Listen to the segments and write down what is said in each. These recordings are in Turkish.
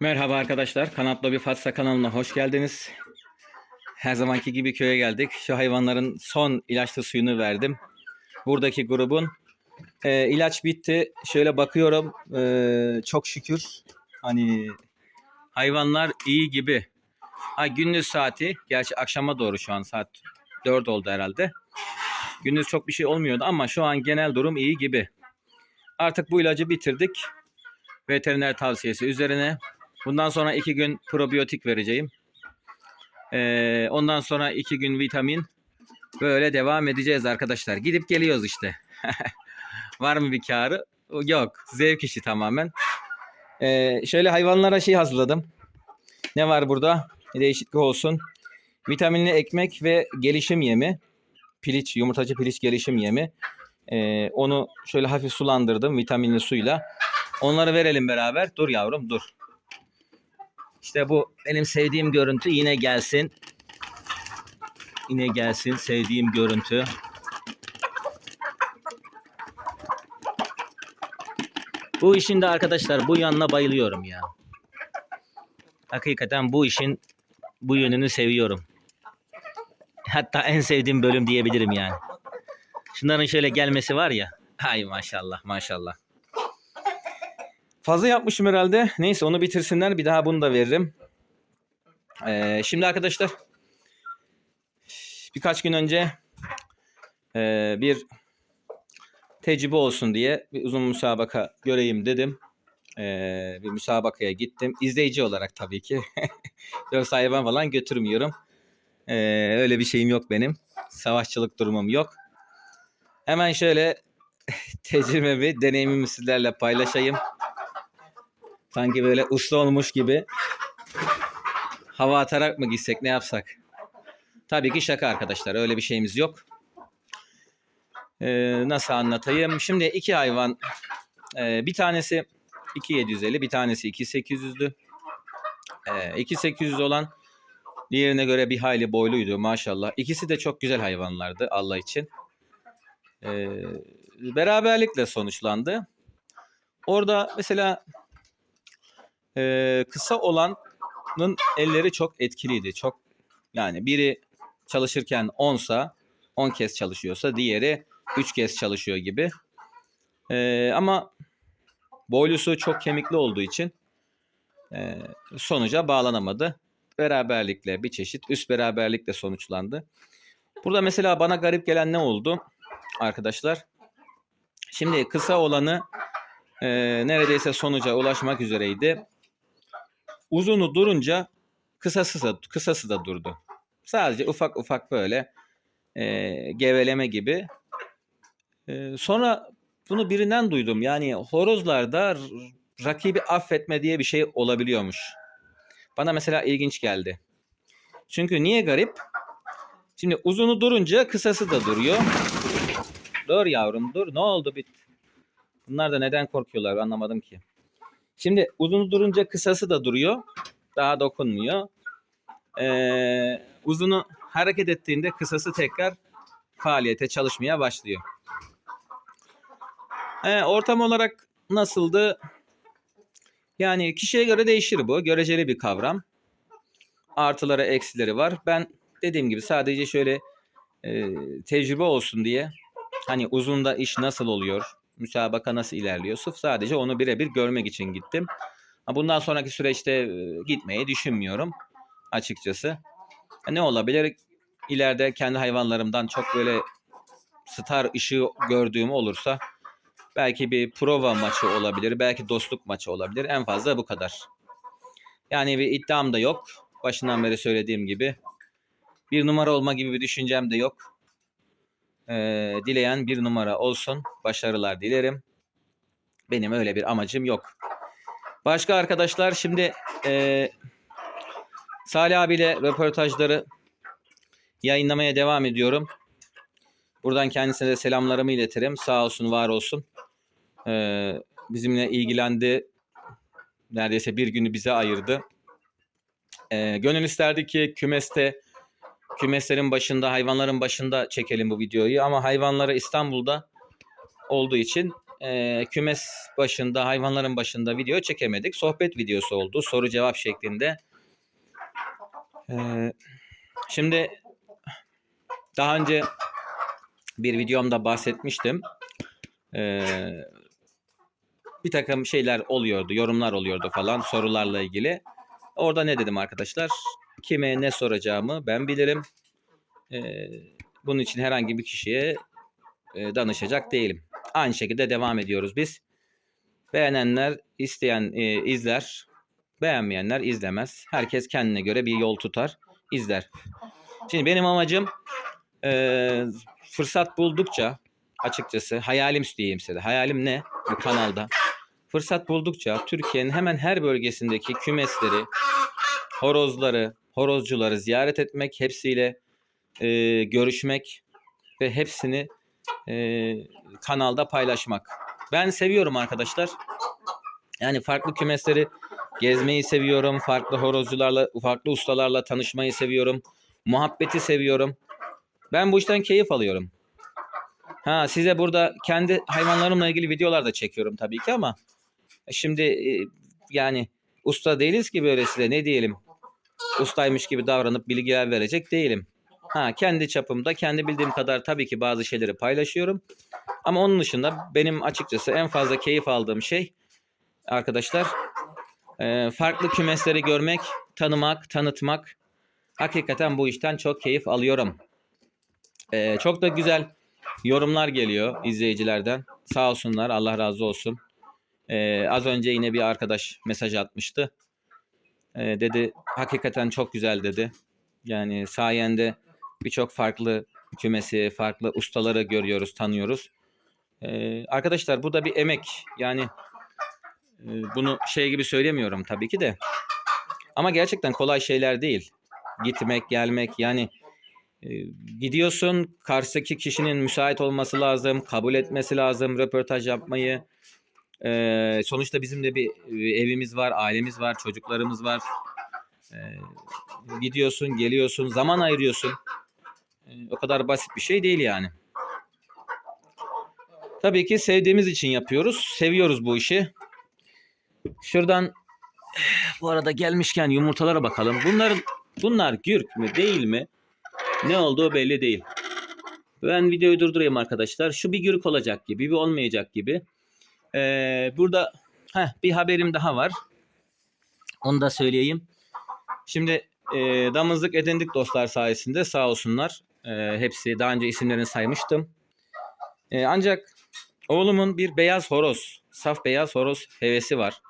Merhaba arkadaşlar. Kanatlı bir Fatsa kanalına hoş geldiniz. Her zamanki gibi köye geldik. Şu hayvanların son ilaçlı suyunu verdim. Buradaki grubun e, ilaç bitti. Şöyle bakıyorum. e, çok şükür. Hani hayvanlar iyi gibi. Ha, gündüz saati. Gerçi akşama doğru şu an saat 4 oldu herhalde. Gündüz çok bir şey olmuyordu ama şu an genel durum iyi gibi. Artık bu ilacı bitirdik. Veteriner tavsiyesi üzerine Bundan sonra iki gün probiyotik vereceğim. Ee, ondan sonra iki gün vitamin. Böyle devam edeceğiz arkadaşlar. Gidip geliyoruz işte. Var mı bir karı? Yok. Zevk işi tamamen. Ee, şöyle hayvanlara şey hazırladım. Ne var burada? Değişiklik olsun. Vitaminli ekmek ve gelişim yemi. Piliç, yumurtacı piliç gelişim yemi. Ee, onu şöyle hafif sulandırdım vitaminli suyla. Onları verelim beraber. Dur yavrum dur. İşte bu benim sevdiğim görüntü yine gelsin. Yine gelsin sevdiğim görüntü. Bu işin de arkadaşlar bu yanına bayılıyorum ya. Hakikaten bu işin bu yönünü seviyorum. Hatta en sevdiğim bölüm diyebilirim yani. Şunların şöyle gelmesi var ya. Hay maşallah maşallah. Fazla yapmışım herhalde. Neyse onu bitirsinler. Bir daha bunu da veririm. Ee, şimdi arkadaşlar birkaç gün önce e, bir tecrübe olsun diye bir uzun müsabaka göreyim dedim. Ee, bir müsabakaya gittim. İzleyici olarak tabii ki. Yoksa hayvan falan götürmüyorum. Ee, öyle bir şeyim yok benim. Savaşçılık durumum yok. Hemen şöyle tecrübemi, deneyimimi sizlerle paylaşayım. Sanki böyle usta olmuş gibi hava atarak mı gitsek ne yapsak? Tabii ki şaka arkadaşlar öyle bir şeyimiz yok. Ee, nasıl anlatayım? Şimdi iki hayvan ee, bir tanesi 2750 bir tanesi 2800'dü. Ee, 2800 olan diğerine göre bir hayli boyluydu maşallah. İkisi de çok güzel hayvanlardı Allah için. Ee, beraberlikle sonuçlandı. Orada mesela e, kısa olanın elleri çok etkiliydi. Çok yani biri çalışırken 10'sa 10 kez çalışıyorsa diğeri 3 kez çalışıyor gibi. E, ama boylusu çok kemikli olduğu için e, sonuca bağlanamadı. Beraberlikle bir çeşit üst beraberlikle sonuçlandı. Burada mesela bana garip gelen ne oldu arkadaşlar? Şimdi kısa olanı e, neredeyse sonuca ulaşmak üzereydi. Uzunu durunca kısası da, kısası da durdu. Sadece ufak ufak böyle e, geveleme gibi. E, sonra bunu birinden duydum. Yani horozlarda rakibi affetme diye bir şey olabiliyormuş. Bana mesela ilginç geldi. Çünkü niye garip? Şimdi uzunu durunca kısası da duruyor. Dur yavrum dur. Ne oldu? Bir... Bunlar da neden korkuyorlar anlamadım ki. Şimdi uzunu durunca kısası da duruyor. Daha dokunmuyor. Ee, uzunu hareket ettiğinde kısası tekrar faaliyete çalışmaya başlıyor. Ee, ortam olarak nasıldı? Yani kişiye göre değişir bu. Göreceli bir kavram. Artıları eksileri var. Ben dediğim gibi sadece şöyle e, tecrübe olsun diye hani uzunda iş nasıl oluyor? Müsabaka nasıl ilerliyor? Sırf sadece onu birebir görmek için gittim. Bundan sonraki süreçte e, gitmeyi düşünmüyorum açıkçası. Ne olabilir? İleride kendi hayvanlarımdan çok böyle star ışığı gördüğüm olursa belki bir prova maçı olabilir, belki dostluk maçı olabilir. En fazla bu kadar. Yani bir iddiam da yok. Başından beri söylediğim gibi. Bir numara olma gibi bir düşüncem de yok. Ee, dileyen bir numara olsun. Başarılar dilerim. Benim öyle bir amacım yok. Başka arkadaşlar şimdi e, Salih abiyle röportajları yayınlamaya devam ediyorum. Buradan kendisine de selamlarımı iletirim. Sağ olsun, var olsun. Ee, bizimle ilgilendi. Neredeyse bir günü bize ayırdı. Ee, gönül isterdi ki kümeste kümeslerin başında, hayvanların başında çekelim bu videoyu. Ama hayvanları İstanbul'da olduğu için e, kümes başında, hayvanların başında video çekemedik. Sohbet videosu oldu. Soru cevap şeklinde. E, şimdi daha önce bir videomda bahsetmiştim. E, bir takım şeyler oluyordu, yorumlar oluyordu falan sorularla ilgili. Orada ne dedim arkadaşlar? Kime ne soracağımı ben bilirim. E, bunun için herhangi bir kişiye e, danışacak değilim. Aynı şekilde devam ediyoruz biz. Beğenenler isteyen e, izler, beğenmeyenler izlemez. Herkes kendine göre bir yol tutar, izler. Şimdi benim amacım e, fırsat buldukça açıkçası hayalim diyeyim size. Hayalim ne bu kanalda? Fırsat buldukça Türkiye'nin hemen her bölgesindeki kümesleri, horozları, horozcuları ziyaret etmek, hepsiyle e, görüşmek ve hepsini e, kanalda paylaşmak. Ben seviyorum arkadaşlar. Yani farklı kümesleri gezmeyi seviyorum. Farklı horozcularla, farklı ustalarla tanışmayı seviyorum. Muhabbeti seviyorum. Ben bu işten keyif alıyorum. Ha size burada kendi hayvanlarımla ilgili videolar da çekiyorum tabii ki ama şimdi e, yani usta değiliz ki böylesine ne diyelim. Ustaymış gibi davranıp bilgiler verecek değilim. Ha kendi çapımda kendi bildiğim kadar tabii ki bazı şeyleri paylaşıyorum. Ama onun dışında benim açıkçası en fazla keyif aldığım şey arkadaşlar e, farklı kümesleri görmek, tanımak, tanıtmak. Hakikaten bu işten çok keyif alıyorum. E, çok da güzel yorumlar geliyor izleyicilerden. Sağ olsunlar Allah razı olsun. E, az önce yine bir arkadaş mesaj atmıştı. Dedi hakikaten çok güzel dedi. Yani sayende birçok farklı kümesi, farklı ustaları görüyoruz, tanıyoruz. Arkadaşlar bu da bir emek. Yani bunu şey gibi söylemiyorum tabii ki de. Ama gerçekten kolay şeyler değil. Gitmek, gelmek yani gidiyorsun karşıdaki kişinin müsait olması lazım, kabul etmesi lazım röportaj yapmayı. Ee, sonuçta bizim de bir evimiz var, ailemiz var, çocuklarımız var. Ee, gidiyorsun, geliyorsun, zaman ayırıyorsun. Ee, o kadar basit bir şey değil yani. Tabii ki sevdiğimiz için yapıyoruz. Seviyoruz bu işi. Şuradan bu arada gelmişken yumurtalara bakalım. Bunların bunlar gürk mü değil mi? Ne olduğu belli değil. Ben videoyu durdurayım arkadaşlar. Şu bir gürk olacak gibi, bir olmayacak gibi. Ee, burada heh, bir haberim daha var. Onu da söyleyeyim. Şimdi e, damızlık edindik dostlar sayesinde sağ olsunlar. E, hepsi daha önce isimlerini saymıştım. E, ancak oğlumun bir beyaz horoz, saf beyaz horoz hevesi var.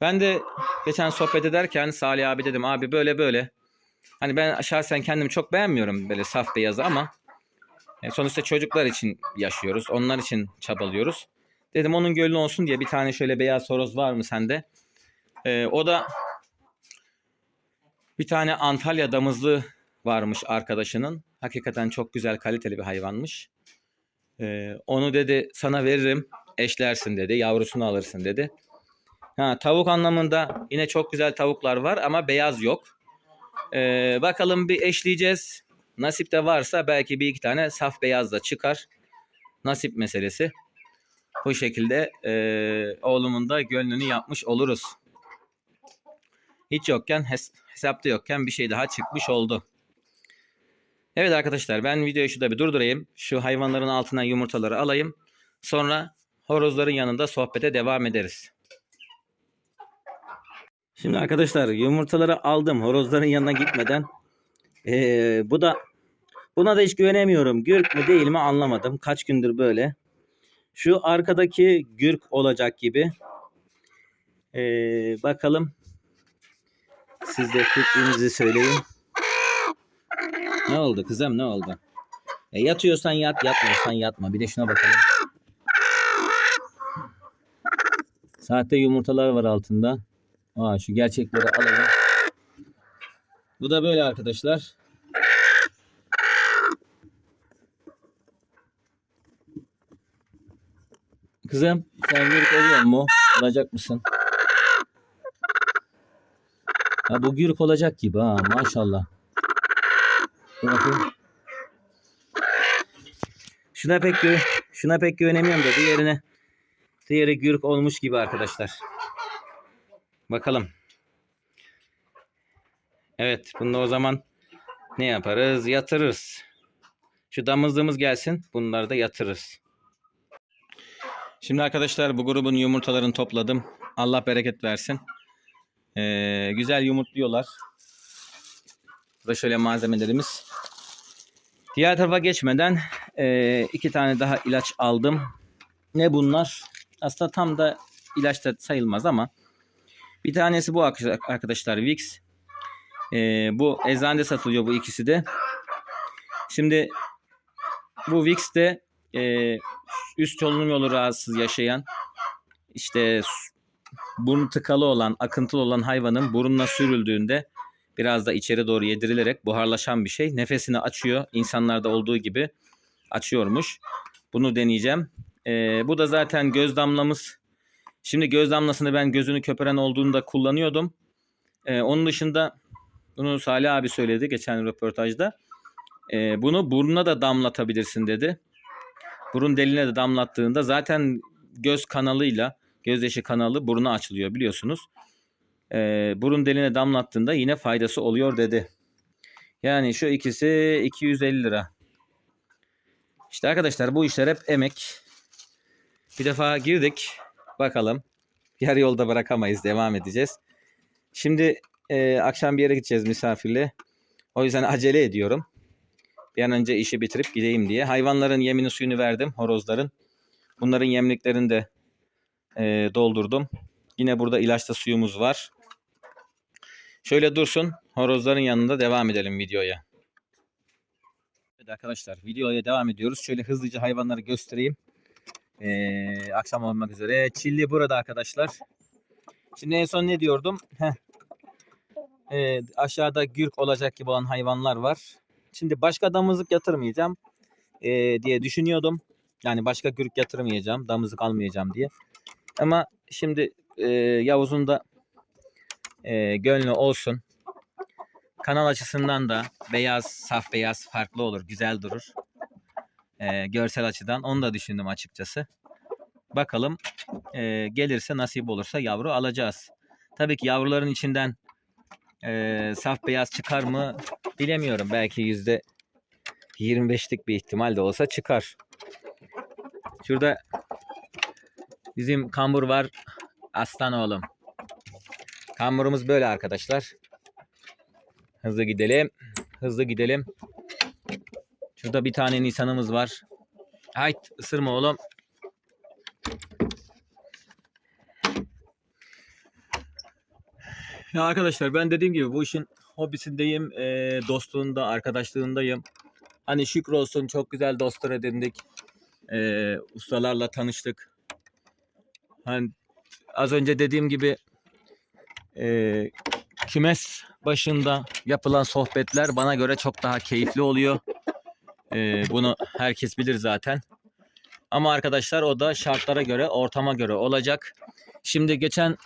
Ben de geçen sohbet ederken Salih abi dedim abi böyle böyle. Hani ben şahsen kendimi çok beğenmiyorum böyle saf beyazı ama e, sonuçta çocuklar için yaşıyoruz. Onlar için çabalıyoruz. Dedim onun gönlü olsun diye bir tane şöyle beyaz horoz var mı sende? E, o da bir tane Antalya damızlı varmış arkadaşının. Hakikaten çok güzel kaliteli bir hayvanmış. Ee, onu dedi sana veririm eşlersin dedi. Yavrusunu alırsın dedi. Ha, tavuk anlamında yine çok güzel tavuklar var ama beyaz yok. Ee, bakalım bir eşleyeceğiz. Nasip de varsa belki bir iki tane saf beyaz da çıkar. Nasip meselesi. Bu şekilde e, oğlumun da gönlünü yapmış oluruz. Hiç yokken hes- hesapta yokken bir şey daha çıkmış oldu. Evet arkadaşlar ben videoyu şurada bir durdurayım. Şu hayvanların altından yumurtaları alayım. Sonra horozların yanında sohbete devam ederiz. Şimdi arkadaşlar yumurtaları aldım horozların yanına gitmeden. Ee, bu da buna da hiç güvenemiyorum. Gürk mü değil mi anlamadım. Kaç gündür böyle. Şu arkadaki gürk olacak gibi. Ee, bakalım. Siz de fikrinizi söyleyin. Ne oldu kızım ne oldu? E, yatıyorsan yat, yatmıyorsan yatma. Bir de şuna bakalım. Sahte yumurtalar var altında. Aa, şu gerçekleri alalım. Bu da böyle arkadaşlar. Kızım sen gürük oluyor mu? Olacak mısın? Ha, bu gürük olacak gibi ha maşallah. Bakayım. Şuna pek Şuna pek güvenemiyorum da diğerine diğeri gürk olmuş gibi arkadaşlar. Bakalım. Evet bunu o zaman ne yaparız? Yatırırız. Şu damızlığımız gelsin. Bunları da yatırırız. Şimdi arkadaşlar bu grubun yumurtalarını topladım. Allah bereket versin. Ee, güzel yumurtluyorlar. Bu da şöyle malzemelerimiz. Diğer tarafa geçmeden e, iki tane daha ilaç aldım. Ne bunlar? Aslında tam da ilaç da sayılmaz ama bir tanesi bu arkadaşlar Vicks. E, bu eczanede satılıyor bu ikisi de. Şimdi bu Vicks de e, üst solunum yolu rahatsız yaşayan işte burnu tıkalı olan, akıntılı olan hayvanın burnuna sürüldüğünde biraz da içeri doğru yedirilerek buharlaşan bir şey. Nefesini açıyor. İnsanlarda olduğu gibi açıyormuş. Bunu deneyeceğim. Ee, bu da zaten göz damlamız. Şimdi göz damlasını ben gözünü köpüren olduğunda kullanıyordum. Ee, onun dışında bunu Salih abi söyledi geçen röportajda. Ee, bunu burnuna da damlatabilirsin dedi. Burun deliğine de damlattığında zaten göz kanalıyla gözyaşı kanalı buruna açılıyor biliyorsunuz. Ee, burun deliğine damlattığında yine faydası oluyor dedi. Yani şu ikisi 250 lira. İşte arkadaşlar bu işler hep emek. Bir defa girdik. Bakalım. Yarı yolda bırakamayız. Devam edeceğiz. Şimdi e, akşam bir yere gideceğiz misafirle. O yüzden acele ediyorum. Bir an önce işi bitirip gideyim diye. Hayvanların yemini suyunu verdim. Horozların. Bunların yemliklerini de e, doldurdum. Yine burada ilaçta suyumuz var. Şöyle dursun. Horozların yanında devam edelim videoya. Evet arkadaşlar videoya devam ediyoruz. Şöyle hızlıca hayvanları göstereyim. Ee, akşam olmak üzere. Çilli burada arkadaşlar. Şimdi en son ne diyordum? Heh. Ee, aşağıda gürk olacak gibi olan hayvanlar var. Şimdi başka damızlık yatırmayacağım ee, diye düşünüyordum. Yani başka gürk yatırmayacağım. Damızlık almayacağım diye. Ama şimdi e, Yavuz'un da e, gönlü olsun. Kanal açısından da beyaz, saf beyaz farklı olur. Güzel durur. E, görsel açıdan onu da düşündüm açıkçası. Bakalım e, gelirse nasip olursa yavru alacağız. Tabii ki yavruların içinden e, saf beyaz çıkar mı bilemiyorum. Belki yüzde 25'lik bir ihtimal de olsa çıkar. Şurada bizim kambur var. Aslan oğlum. Kamburumuz böyle arkadaşlar. Hızlı gidelim. Hızlı gidelim. Şurada bir tane nisanımız var. Hayt ısırma oğlum. Ya arkadaşlar ben dediğim gibi bu işin hobisindeyim. E, dostluğunda, arkadaşlığındayım. Hani şükür olsun çok güzel dostlar edindik. E, ustalarla tanıştık. Hani az önce dediğim gibi e, kümes başında yapılan sohbetler bana göre çok daha keyifli oluyor. E, bunu herkes bilir zaten. Ama arkadaşlar o da şartlara göre, ortama göre olacak. Şimdi geçen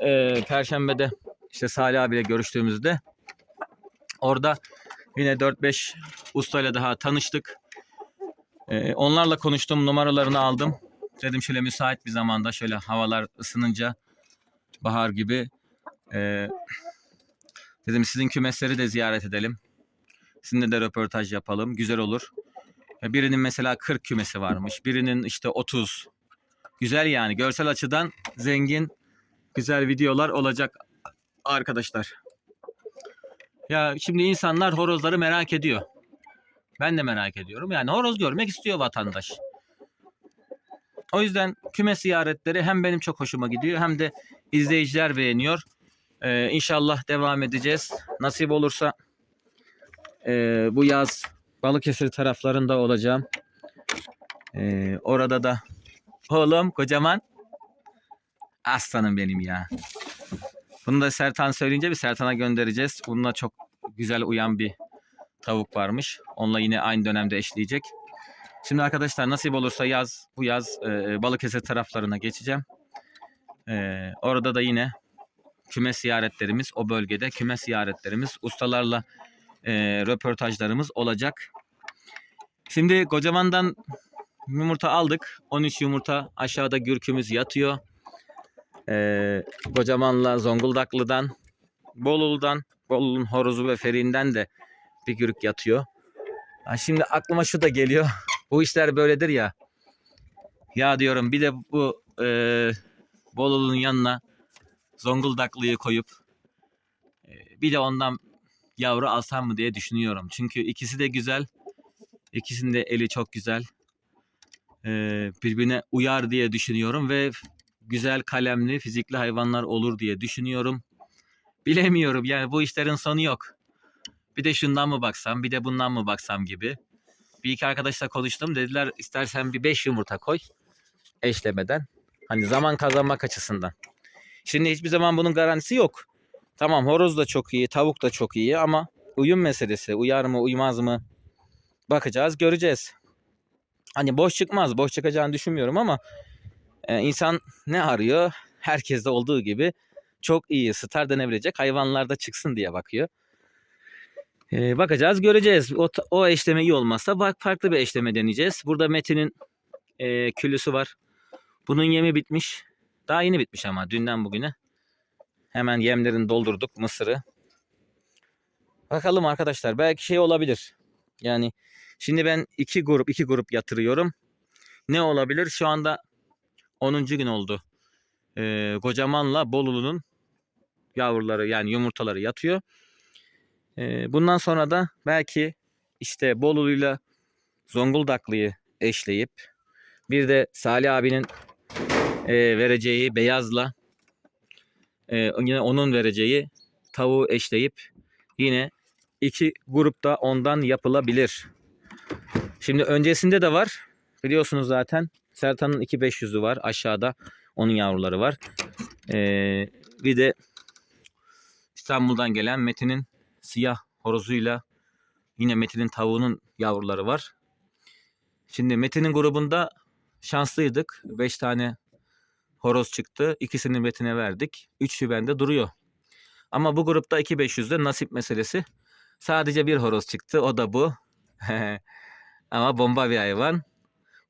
e, Perşembe'de işte Salih abiyle görüştüğümüzde orada yine 4-5 ustayla daha tanıştık. E, onlarla konuştum, numaralarını aldım. Dedim şöyle müsait bir zamanda şöyle havalar ısınınca bahar gibi ee, dedim sizin kümesleri de ziyaret edelim. Sizinle de röportaj yapalım. Güzel olur. Birinin mesela 40 kümesi varmış. Birinin işte 30. Güzel yani. Görsel açıdan zengin, güzel videolar olacak arkadaşlar. Ya şimdi insanlar horozları merak ediyor. Ben de merak ediyorum. Yani horoz görmek istiyor vatandaş. O yüzden küme ziyaretleri hem benim çok hoşuma gidiyor hem de izleyiciler beğeniyor. Ee, inşallah devam edeceğiz. Nasip olursa e, bu yaz Balıkesir taraflarında olacağım. Ee, orada da oğlum kocaman aslanım benim ya. Bunu da Sertan söyleyince bir Sertan'a göndereceğiz. Bununla çok güzel uyan bir tavuk varmış. Onunla yine aynı dönemde eşleyecek. Şimdi arkadaşlar nasip olursa yaz bu yaz e, Balıkesir taraflarına geçeceğim. E, orada da yine küme ziyaretlerimiz o bölgede küme ziyaretlerimiz ustalarla e, röportajlarımız olacak. Şimdi Kocaman'dan yumurta aldık. 13 yumurta aşağıda gürkümüz yatıyor. Ee, Kocaman'la Zonguldaklı'dan, Bolulu'dan, Bolulu'nun horozu ve feriğinden de bir gürük yatıyor. Ha, şimdi aklıma şu da geliyor. Bu işler böyledir ya. Ya diyorum bir de bu e, Bolulu'nun yanına Zonguldaklıyı koyup e, bir de ondan yavru alsam mı diye düşünüyorum. Çünkü ikisi de güzel. İkisinin de eli çok güzel. E, birbirine uyar diye düşünüyorum ve güzel kalemli fizikli hayvanlar olur diye düşünüyorum. Bilemiyorum yani bu işlerin sonu yok. Bir de şundan mı baksam bir de bundan mı baksam gibi. Bir iki arkadaşla konuştum dediler istersen bir 5 yumurta koy eşlemeden. Hani zaman kazanmak açısından. Şimdi hiçbir zaman bunun garantisi yok. Tamam horoz da çok iyi, tavuk da çok iyi ama uyum meselesi. Uyar mı, uymaz mı? Bakacağız, göreceğiz. Hani boş çıkmaz, boş çıkacağını düşünmüyorum ama e, insan ne arıyor? Herkeste olduğu gibi çok iyi, star denebilecek hayvanlarda çıksın diye bakıyor. E, bakacağız, göreceğiz. O, o eşleme iyi olmazsa bak farklı bir eşleme deneyeceğiz. Burada Metin'in e, küllüsü var. Bunun yemi bitmiş. Daha yeni bitmiş ama dünden bugüne. Hemen yemlerini doldurduk mısırı. Bakalım arkadaşlar belki şey olabilir. Yani şimdi ben iki grup iki grup yatırıyorum. Ne olabilir? Şu anda 10. gün oldu. Ee, Kocaman'la Bolulu'nun yavruları yani yumurtaları yatıyor. Ee, bundan sonra da belki işte Bolulu'yla Zonguldaklı'yı eşleyip bir de Salih abinin e, vereceği beyazla e, yine onun vereceği tavuğu eşleyip yine iki grupta ondan yapılabilir. Şimdi öncesinde de var. Biliyorsunuz zaten Sertan'ın 2500'ü var aşağıda. Onun yavruları var. Ee, bir de İstanbul'dan gelen Metin'in siyah horozuyla yine Metin'in tavuğunun yavruları var. Şimdi Metin'in grubunda şanslıydık. 5 tane horoz çıktı. İkisini Metin'e verdik. Üçü bende duruyor. Ama bu grupta 2500'de nasip meselesi. Sadece bir horoz çıktı. O da bu. Ama bomba bir hayvan.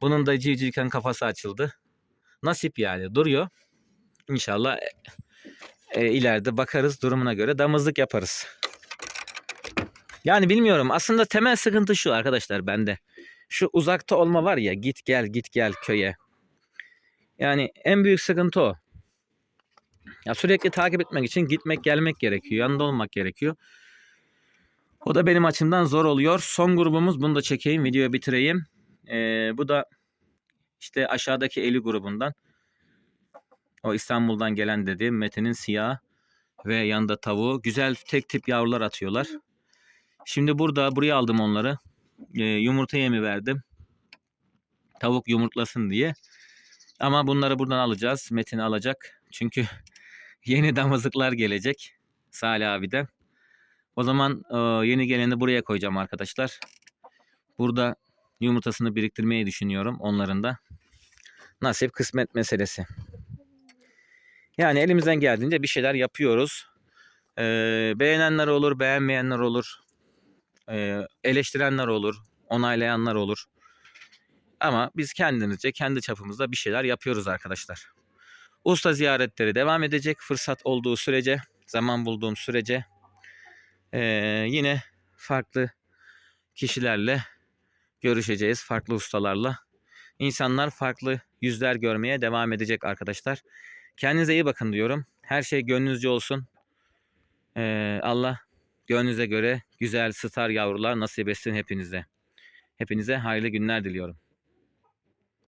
Bunun da civcivken kafası açıldı. Nasip yani duruyor. İnşallah e, e, ileride bakarız durumuna göre damızlık yaparız. Yani bilmiyorum. Aslında temel sıkıntı şu arkadaşlar bende. Şu uzakta olma var ya git gel git gel köye. Yani en büyük sıkıntı o. Ya sürekli takip etmek için gitmek gelmek gerekiyor. Yanında olmak gerekiyor. O da benim açımdan zor oluyor. Son grubumuz bunu da çekeyim videoyu bitireyim. Ee, bu da işte aşağıdaki Eli grubundan. O İstanbul'dan gelen dediğim Mete'nin siyah ve yanında tavuğu. Güzel tek tip yavrular atıyorlar. Şimdi burada buraya aldım onları. Ee, yumurta yemi verdim. Tavuk yumurtlasın diye. Ama bunları buradan alacağız. Metin alacak. Çünkü yeni damızlıklar gelecek. Salih abiden. O zaman e, yeni geleni buraya koyacağım arkadaşlar. Burada yumurtasını biriktirmeyi düşünüyorum onların da. Nasip kısmet meselesi. Yani elimizden geldiğince bir şeyler yapıyoruz. Ee, beğenenler olur, beğenmeyenler olur. Ee, eleştirenler olur, onaylayanlar olur. Ama biz kendimizce, kendi çapımızda bir şeyler yapıyoruz arkadaşlar. Usta ziyaretleri devam edecek fırsat olduğu sürece, zaman bulduğum sürece. Ee, yine farklı kişilerle görüşeceğiz, farklı ustalarla. İnsanlar farklı yüzler görmeye devam edecek arkadaşlar. Kendinize iyi bakın diyorum. Her şey gönlünüzce olsun. Ee, Allah gönlünüze göre güzel star yavrular nasip etsin hepinize. Hepinize hayırlı günler diliyorum.